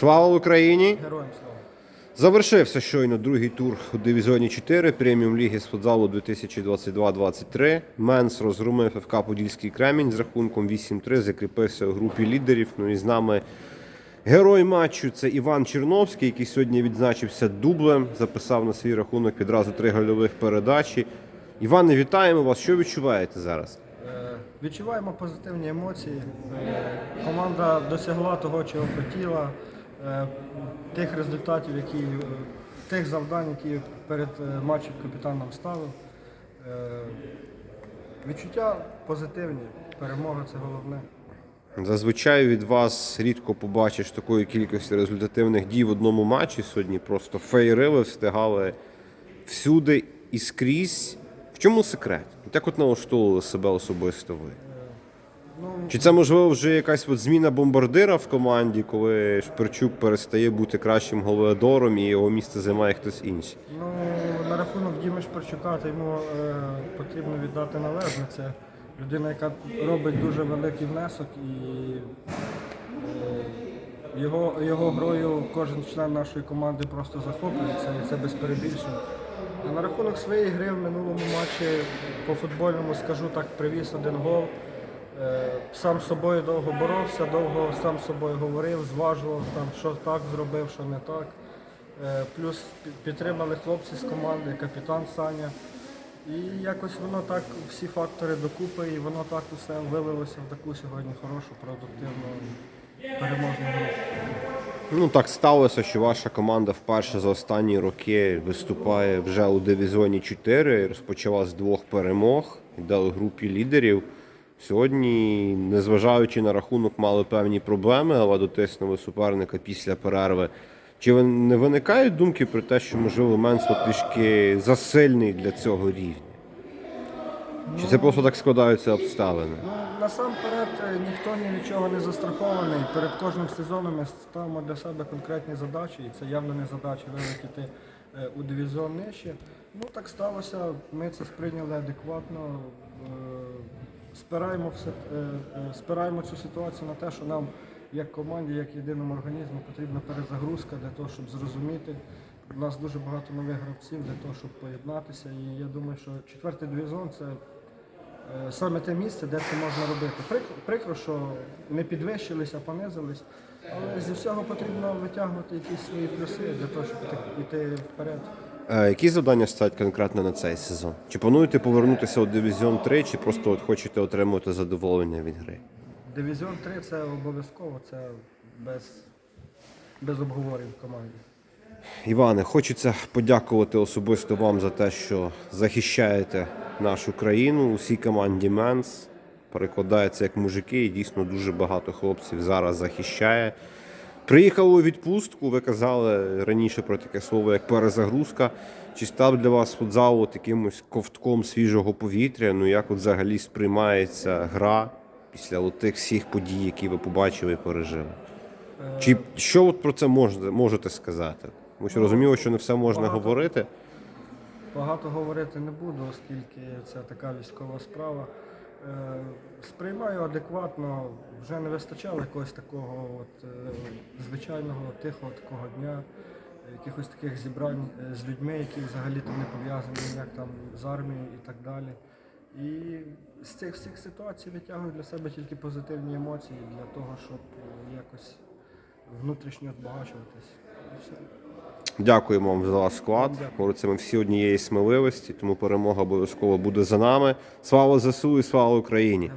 Слава Україні! Героям слава. Завершився щойно другий тур у дивізіоні 4 преміум ліги з футзалу 2022-23. Менс розгромив ФК Подільський Кремінь з рахунком 8-3, закріпився у групі лідерів. Ну і з нами герой матчу це Іван Черновський, який сьогодні відзначився дублем, записав на свій рахунок відразу три гольових передачі. Іване, вітаємо вас. Що відчуваєте зараз? Е, Відчуваємо позитивні емоції. Команда досягла того, чого хотіла, тих результатів, які, е, тих завдань, які перед е, матчем капітан нам ставив. Е, Відчуття позитивні, перемога це головне. Зазвичай від вас рідко побачиш такої кількості результативних дій в одному матчі. Сьогодні просто феєрили, встигали всюди і скрізь. В чому секрет? Як от налаштовували себе особисто ви? Чи це можливо вже якась от зміна бомбардира в команді, коли Шперчук перестає бути кращим голеадором і його місце займає хтось інший? Ну, на рахунок Діми Шперчука, то йому е, потрібно віддати належне. Це людина, яка робить дуже великий внесок і е, його, його грою кожен член нашої команди просто захоплюється і це без перебільшень. А на рахунок своєї гри в минулому матчі по футбольному скажу так, привіз один гол. Е, Сам з собою довго боровся, довго сам з собою говорив, зважував, там, що так зробив, що не так. Е, Плюс підтримали хлопці з команди, капітан Саня. І якось воно так, всі фактори докупи, і воно так усе вилилося в таку сьогодні хорошу, продуктивну, переможну гру. Ну так сталося, що ваша команда вперше за останні роки виступає вже у дивізіоні 4, розпочала з двох перемог, дали групі лідерів. Сьогодні, незважаючи на рахунок, мали певні проблеми, але дотиснули суперника після перерви. Чи не виникають думки про те, що можливо Менсло трішки засильний для цього рівня? Чи це просто так складаються обставини? Ну, насамперед е, ніхто ні від не застрахований. Перед кожним сезоном ми ставимо для себе конкретні задачі, і це явно не задача вилетіти е, у дивізіон нижче. Ну так сталося, ми це сприйняли адекватно. Спираємо, все, е, спираємо цю ситуацію на те, що нам, як команді, як єдиному організму, потрібна перезагрузка для того, щоб зрозуміти. У нас дуже багато нових гравців для того, щоб поєднатися. І я думаю, що четвертий дивізіон це Е, саме те місце, де це можна робити. Прикро, що не підвищились, а понизились. Але зі всього потрібно витягувати якісь свої плюси для того, щоб йти вперед. Е, Які завдання стоять конкретно на цей сезон? Чи плануєте повернутися у дивізіон 3, чи просто от хочете отримувати задоволення від гри? Дивізіон 3 це обов'язково, це без, без обговорень в команді. Іване, хочеться подякувати особисто вам за те, що захищаєте нашу країну, усій команді Менс. Перекладається як мужики, і дійсно дуже багато хлопців зараз захищає. Приїхали у відпустку, ви казали раніше про таке слово, як перезагрузка. Чи став для вас футзал от якимось ковтком свіжого повітря? Ну як от взагалі сприймається гра після от тих всіх подій, які ви побачили і пережили? Чи що от про це можете, можете сказати? Тому що розуміло, що не все можна Багато. говорити. Багато говорити не буду, оскільки це така військова справа. Сприймаю адекватно, вже не вистачало якогось такого от, е, звичайного тихого такого дня, якихось таких зібрань е, з людьми, які взагалі там не пов'язані ніяк там з армією і так далі. І з цих всіх ситуацій витягую для себе тільки позитивні емоції для того, щоб якось внутрішньо збагачуватись. І все. Дякуємо вам за ваш склад. Говориться, ми всі однієї сміливості, тому перемога обов'язково буде за нами. Слава ЗСУ і слава Україні!